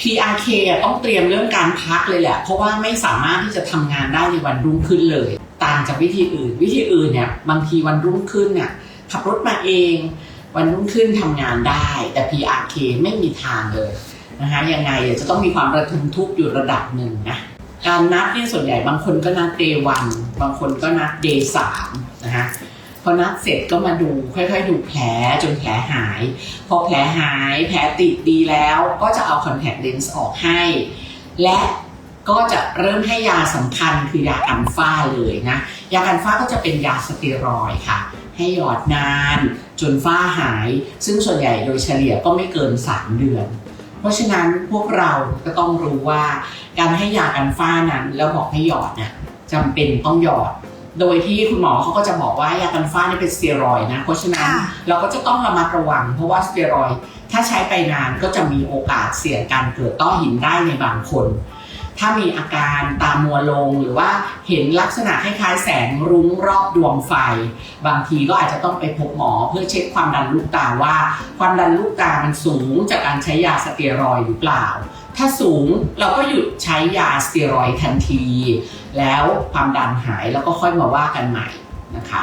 PRK ต้องเตรียมเรื่องการพักเลยแหละ เพราะว่าไม่สามารถที่จะทำงานได้ในวันรุ่งขึ้นเลย ต่างจากวิธีอื่น วิธีอื่นเนี่ยบางทีวันรุ่งขึ้นเนี่ยขับรถมาเอง วันรุ่งขึ้นทำงานได้ แต่ PRK ไม่มีทางเลยนะคะยังไงจะต้องมีความระทมทุกข์อยู่ระดับหนึ่งนะการนัดเนี่ยส่วนใหญ่บางคนก็นัด day วันบางคนก็นัด day สามนะคะ พอนัดเสร็จก็มาดูค่อยๆ ดูแผลจนแผลหาย พอแผลหายแผลติดดีแล้วก็จะเอา contact lens ออกให้ และก็จะเริ่มให้ยาสำคัญคือยากันฝ้าเลยนะ ยากันฝ้าก็จะเป็นยาสเตียรอยค่ะ ให้หยอดนานจนฝ้าหาย ซึ่งส่วนใหญ่โดยเฉลี่ยก็ไม่เกิน 3 เดือน เพราะฉะนั้นพวกเราก็ต้องรู้ว่า การให้ยากันฝ้านั้นแล้วบอกให้หยอดนี่ยจำเป็นต้องหยอด โดยที่คุณหมอเขาก็จะบอกว่ายากันฝ้านี่เป็นสเตียรอยด์นะ เพราะฉะนั้นค่ะเราก็จะต้องระมัดระวัง เพราะว่าสเตียรอยด์ถ้าใช้ไปนานก็จะมีโอกาสเสี่ยงการเกิดต้อหินได้ในบางคน ถ้ามีอาการตามัวลงหรือว่าเห็นลักษณะคล้ายๆแสงรุ้งรอบดวงไฟ บางทีก็อาจจะต้องไปพบหมอเพื่อเช็คความดันลูกตาว่า ความดันลูกตามันสูงจากการใช้ยาสเตียรอยด์หรือเปล่า ถ้าสูงเราก็หยุดใช้ยาสเตียรอยทันที แล้วความดันหายแล้วก็ค่อยมาว่ากันใหม่นะคะ